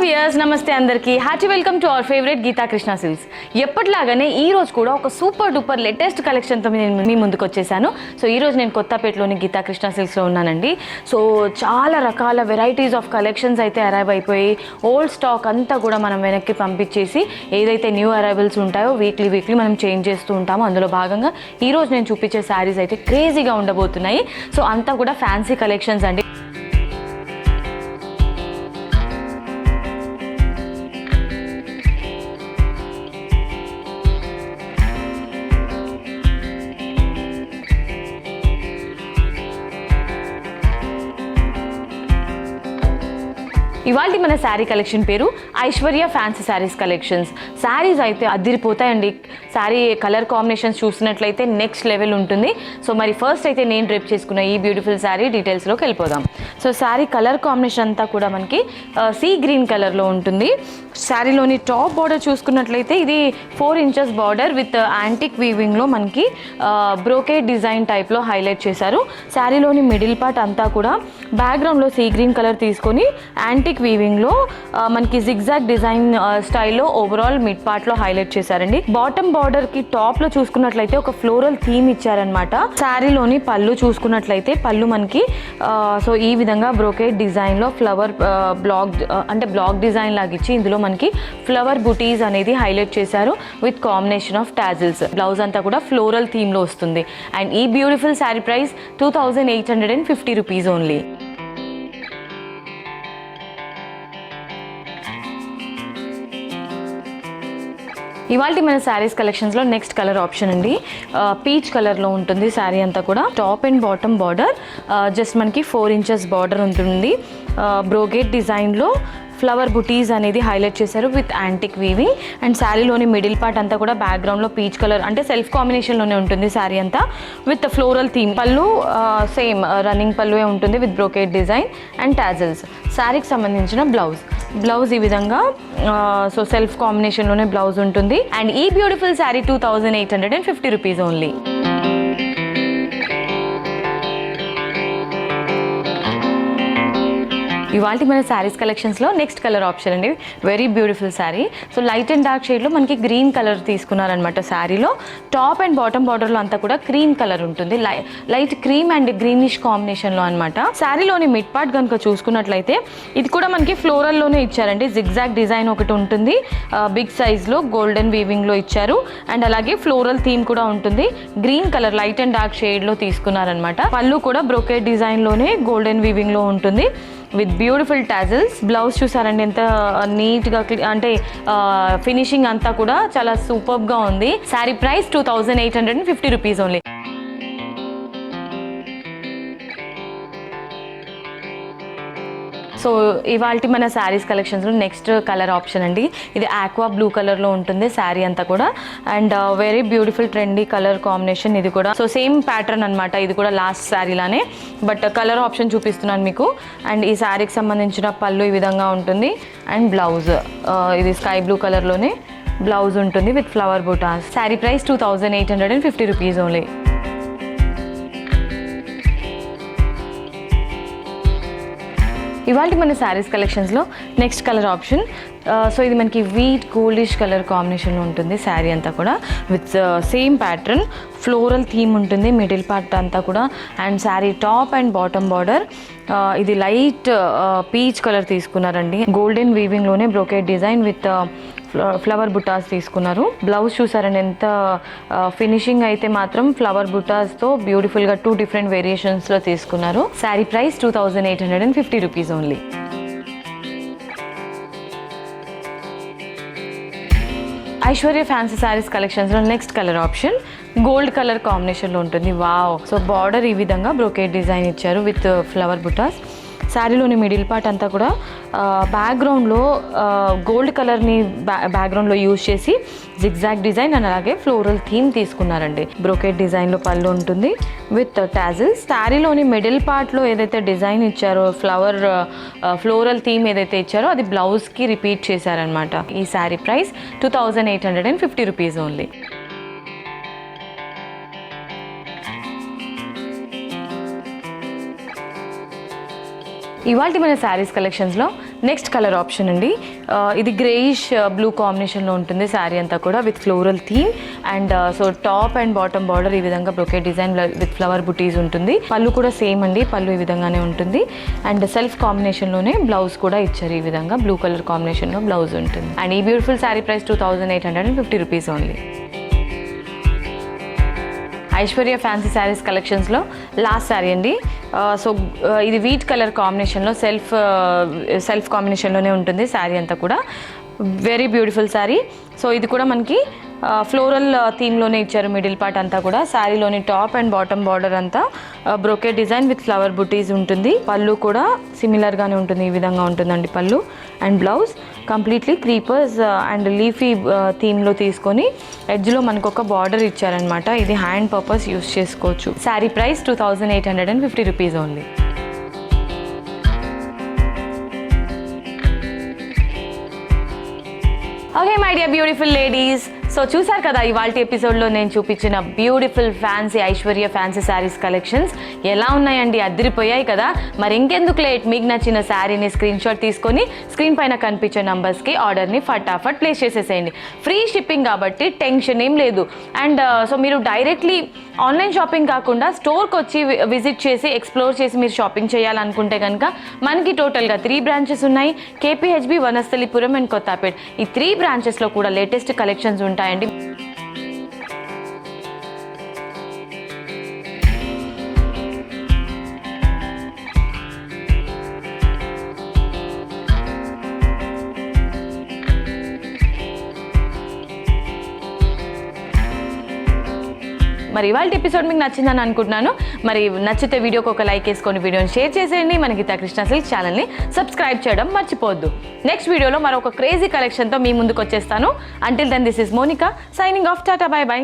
Weirs నమస్తే అందరికీ. Happy welcome to our favourite Geetha Krishna silks ఎప్పటిలాగానే ఈ రోజు కూడా ఒక సూపర్ డూపర్ లేటెస్ట్ కలెక్షన్తో నేను మీ ముందుకు వచ్చేసాను. సో ఈ రోజు నేను కొత్తపేటలోని గీతా కృష్ణ సిల్క్స్లో ఉన్నానండి. సో చాలా రకాల వెరైటీస్ ఆఫ్ కలెక్షన్స్ అయితే అరైవ్ అయిపోయి ఓల్డ్ స్టాక్ అంతా కూడా మనం వెనక్కి పంపించేసి ఏదైతే న్యూ అరైవల్స్ ఉంటాయో వీక్లీ వీక్లీ మనం చేంజ్ చేస్తూ ఉంటామో అందులో భాగంగా ఈరోజు నేను చూపించే శారీస్ అయితే క్రేజీగా ఉండబోతున్నాయి. సో అంతా కూడా ఫ్యాన్సీ కలెక్షన్స్ అండి. ఇవాళ మన శారీ కలెక్షన్ పేరు ఐశ్వర్య ఫ్యాన్సీ శారీస్ కలెక్షన్స్. శారీస్ అయితే అదిరిపోతాయండి. శారీ కలర్ కాంబినేషన్స్ చూసినట్లయితే నెక్స్ట్ లెవెల్ ఉంటుంది. సో మరి ఫస్ట్ అయితే నేను డ్రెప్ చేసుకున్న ఈ బ్యూటిఫుల్ శారీ డీటెయిల్స్లోకి వెళ్ళిపోదాం. సో శారీ కలర్ కాంబినేషన్ అంతా కూడా మనకి సీ గ్రీన్ కలర్లో ఉంటుంది. శారీలోని టాప్ బార్డర్ చూసుకున్నట్లయితే ఇది four inches border with antique వీవింగ్లో మనకి బ్రోకేడ్ డిజైన్ టైప్లో హైలైట్ చేశారు. శారీలోని మిడిల్ పార్ట్ అంతా కూడా బ్యాక్గ్రౌండ్లో సీ గ్రీన్ కలర్ తీసుకొని యాంటిక్ వీవింగ్లో మనకి జిగ్జాగ్ డిజైన్ స్టైల్లో ఓవరాల్ మిడ్ పార్ట్లో హైలైట్ చేశారండి. బాటమ్ బార్డర్కి టాప్లో చూసుకున్నట్లయితే ఒక ఫ్లోరల్ థీమ్ ఇచ్చారనమాట శారీలోని పళ్ళు చూసుకున్నట్లయితే పళ్ళు మనకి సో ఈ విధంగా బ్రోకేడ్ డిజైన్లో ఫ్లవర్ బ్లాక్ అంటే బ్లాక్ డిజైన్ లాగా ఇచ్చి ఇందులో మనకి ఫ్లవర్ బుటీస్ అనేది హైలైట్ చేశారు with combination of tassels blouse అంతా కూడా ఫ్లోరల్ థీమ్లో వస్తుంది. అండ్ ఈ beautiful sari price two thousand eight hundred and fifty rupees only ఇవాళ మన శారీస్ కలెక్షన్స్లో నెక్స్ట్ కలర్ ఆప్షన్ అండి పీచ్ కలర్లో ఉంటుంది శారీ అంతా కూడా. Top and bottom border just మనకి ఫోర్ ఇంచెస్ బార్డర్ ఉంటుంది. బ్రోగేట్ డిజైన్లో ఫ్లవర్ బుటీస్ అనేది హైలైట్ చేశారు విత్ యాంటిక్ వీవింగ్ అండ్ శారీలోని మిడిల్ పార్ట్ అంతా కూడా బ్యాక్గ్రౌండ్లో పీచ్ కలర్ అంటే సెల్ఫ్ కాంబినేషన్లోనే ఉంటుంది శారీ అంతా. With floral theme pallu same running పళ్ళువే ఉంటుంది with brocade design and tassels శారీకి సంబంధించిన బ్లౌజ్ బ్లౌజ్ ఈ విధంగా సో సెల్ఫ్ కాంబినేషన్లోనే బ్లౌజ్ ఉంటుంది. అండ్ ఈ beautiful sari two thousand eight hundred and fifty rupees only ఇవాళ మన శారీస్ కలెక్షన్స్లో నెక్స్ట్ కలర్ ఆప్షన్ అండి. Very beautiful sari so light and dark షేడ్లో మనకి గ్రీన్ కలర్ తీసుకున్నారనమాట శారీలో టాప్ అండ్ బాటమ్ బార్డర్లో అంతా కూడా క్రీమ్ కలర్ ఉంటుంది. లైట్ క్రీమ్ అండ్ గ్రీనిష్ కాంబినేషన్లో అనమాట శారీలోని మిడ్ పార్ట్ కనుక చూసుకున్నట్లయితే ఇది కూడా మనకి ఫ్లోరల్లోనే ఇచ్చారండి. జిగ్జాగ్ డిజైన్ ఒకటి ఉంటుంది. బిగ్ సైజ్లో గోల్డెన్ వీవింగ్లో ఇచ్చారు. అండ్ అలాగే ఫ్లోరల్ థీమ్ కూడా ఉంటుంది. Green colour light and dark షేడ్లో తీసుకున్నారనమాట పళ్ళు కూడా బ్రోకేట్ డిజైన్లోనే గోల్డెన్ వీవింగ్లో ఉంటుంది. విత్ బ్యూటిఫుల్ టాజిల్స్ బ్లౌజ్ చూసారండి ఎంత నీట్గా అంటే ఫినిషింగ్ అంతా కూడా చాలా సూపర్గా ఉంది. Sari price two thousand eight hundred and fifty rupees only so ఇవాళ మన శారీస్ కలెక్షన్స్లో నెక్స్ట్ కలర్ ఆప్షన్ అండి. ఇది ఆక్వా బ్లూ కలర్లో ఉంటుంది శారీ అంతా కూడా. And very beautiful trendy colour combination ఇది కూడా. సో సేమ్ ప్యాటర్న్ అనమాట ఇది కూడా లాస్ట్ శారీలానే బట్ కలర్ ఆప్షన్ చూపిస్తున్నాను మీకు. అండ్ ఈ శారీకి సంబంధించిన పళ్ళు ఈ విధంగా ఉంటుంది. And blouse. ఇది స్కై బ్లూ కలర్లోనే బ్లౌజ్ ఉంటుంది with flower butas. Sari price two thousand eight hundred and fifty rupees only. ఇవాళ మన శారీస్ కలెక్షన్స్లో నెక్స్ట్ కలర్ ఆప్షన్ సో ఇది మనకి వీట్ గోల్డిష్ కలర్ కాంబినేషన్ ఉంటుంది శారీ అంతా కూడా. With same pattern floral theme ఉంటుంది మిడిల్ పార్ట్ అంతా కూడా. And sari top and bottom border. ఇది లైట్ పీచ్ కలర్ తీసుకున్నారండి. Golden వీవింగ్లోనే brocade design with flower butas తీసుకున్నారు. బ్లౌజ్ చూసారండి ఎంత ఫినిషింగ్ అయితే మాత్రం ఫ్లవర్ బుటాస్తో బ్యూటిఫుల్గా టూ డిఫరెంట్ వేరియేషన్స్లో తీసుకున్నారు. Sari price two thousand eight hundred and fifty rupees only. Aishwarya fancy saris కలెక్షన్స్లో next colour option gold colour కాంబినేషన్లో ఉంటుంది. వావ్ సో బార్డర్ ఈ విధంగా బ్రోకేట్ డిజైన్ ఇచ్చారు విత్ ఫ్లవర్ బుటాస్ శారీలోని మిడిల్ పార్ట్ అంతా కూడా బ్యాక్గ్రౌండ్లో గోల్డ్ కలర్ని బ్యా బ్యాక్గ్రౌండ్లో యూజ్ చేసి జిగ్జాగ్ డిజైన్ అండ్ అలాగే ఫ్లోరల్ థీమ్ తీసుకున్నారండి. బ్రోకెట్ డిజైన్లో పళ్ళు ఉంటుంది. విత్ టాజిల్స్ శారీలోని మిడిల్ పార్ట్లో ఏదైతే డిజైన్ ఇచ్చారో ఫ్లవర్ ఫ్లోరల్ థీమ్ ఏదైతే ఇచ్చారో అది బ్లౌజ్కి రిపీట్ చేశారనమాట ఈ sari price two thousand eight hundred and fifty rupees only ఇవాళ మన శారీస్ కలెక్షన్స్లో నెక్స్ట్ కలర్ ఆప్షన్ అండి. ఇది గ్రేయిష్ బ్లూ కాంబినేషన్లో ఉంటుంది శారీ అంతా కూడా with floral theme and so top and bottom border ఈ విధంగా బ్లొకే డిజైన్ విత్ ఫ్లవర్ బుటీస్ ఉంటుంది. పళ్ళు కూడా సేమ్ అండి పళ్ళు ఈ విధంగానే ఉంటుంది. అండ్ సెల్ఫ్ కాంబినేషన్లోనే బ్లౌజ్ కూడా ఇచ్చారు ఈ విధంగా బ్లూ కలర్ కాంబినేషన్లో బ్లౌజ్ ఉంటుంది. అండ్ ఈ beautiful sari price two thousand eight hundred and fifty rupees only Aishwarya fancy saris కలెక్షన్స్లో లాస్ట్ శారీ అండి. సో ఇది వీట్ కలర్ కాంబినేషన్లో సెల్ఫ్ సెల్ఫ్ కాంబినేషన్లోనే ఉంటుంది శారీ అంతా కూడా. Very beautiful sari. సో ఇది కూడా మనకి ఫ్లోరల్ థీమ్లోనే ఇచ్చారు మిడిల్ పార్ట్ అంతా కూడా. శారీలోని టాప్ అండ్ బాటమ్ బార్డర్ అంతా బ్రొకే డిజైన్ విత్ ఫ్లవర్ బుటీస్ ఉంటుంది. పళ్ళు కూడా సిమిలర్గానే ఉంటుంది ఈ విధంగా ఉంటుందండి పళ్ళు. And blouse completely creepers and leafy థీమ్లో తీసుకొని ఎడ్జ్లో మనకు ఒక బార్డర్ ఇచ్చారనమాట ఇది హ్యాండ్ పర్పస్ యూస్ చేసుకోవచ్చు. Sari price two thousand eight hundred and fifty rupees only. Okay my dear beautiful ladies so చూసారు కదా ఇవాళ ఎపిసోడ్లో నేను చూపించిన beautiful fancy Aishwarya fancy saris collections. ఎలా ఉన్నాయండి? అద్దరిపోయాయి కదా. మరి ఇంకెందుకు లేట్ మీకు నచ్చిన శారీని స్క్రీన్ షాట్ తీసుకొని స్క్రీన్ పైన కనిపించే నంబర్స్కి ఆర్డర్ని ఫటాఫట్ ప్లేస్ చేసేసేయండి. ఫ్రీ షిప్పింగ్ కాబట్టి టెన్షన్ ఏం లేదు. అండ్ సో uh, మీరు డైరెక్ట్లీ ఆన్లైన్ షాపింగ్ కాకుండా స్టోర్కి వచ్చి విజిట్ చేసి ఎక్స్ప్లోర్ చేసి మీరు షాపింగ్ చేయాలనుకుంటే కనుక మనకి టోటల్గా త్రీ బ్రాంచెస్ ఉన్నాయి. కేపీహెచ్బి వనస్థలిపురం అండ్ కొత్తపేట్ ఈ త్రీ బ్రాంచెస్లో కూడా లేటెస్ట్ కలెక్షన్స్ ఉంటాయి. ఉంటాయండి మరి ఇవాళ ఎపిసోడ్ మీకు నచ్చిందని అనుకుంటున్నాను. మరి నచ్చితే వీడియోకి ఒక లైక్ వేసుకొని వీడియోని షేర్ చేసేయండి. మన గీతా కృష్ణ సిల్క్ ఛానల్ని సబ్స్క్రైబ్ చేయడం మర్చిపోవద్దు. నెక్స్ట్ వీడియోలో మరొక క్రేజీ కలెక్షన్తో మీ ముందుకు వచ్చేస్తాను. Until then this is Monica signing off tata bye bye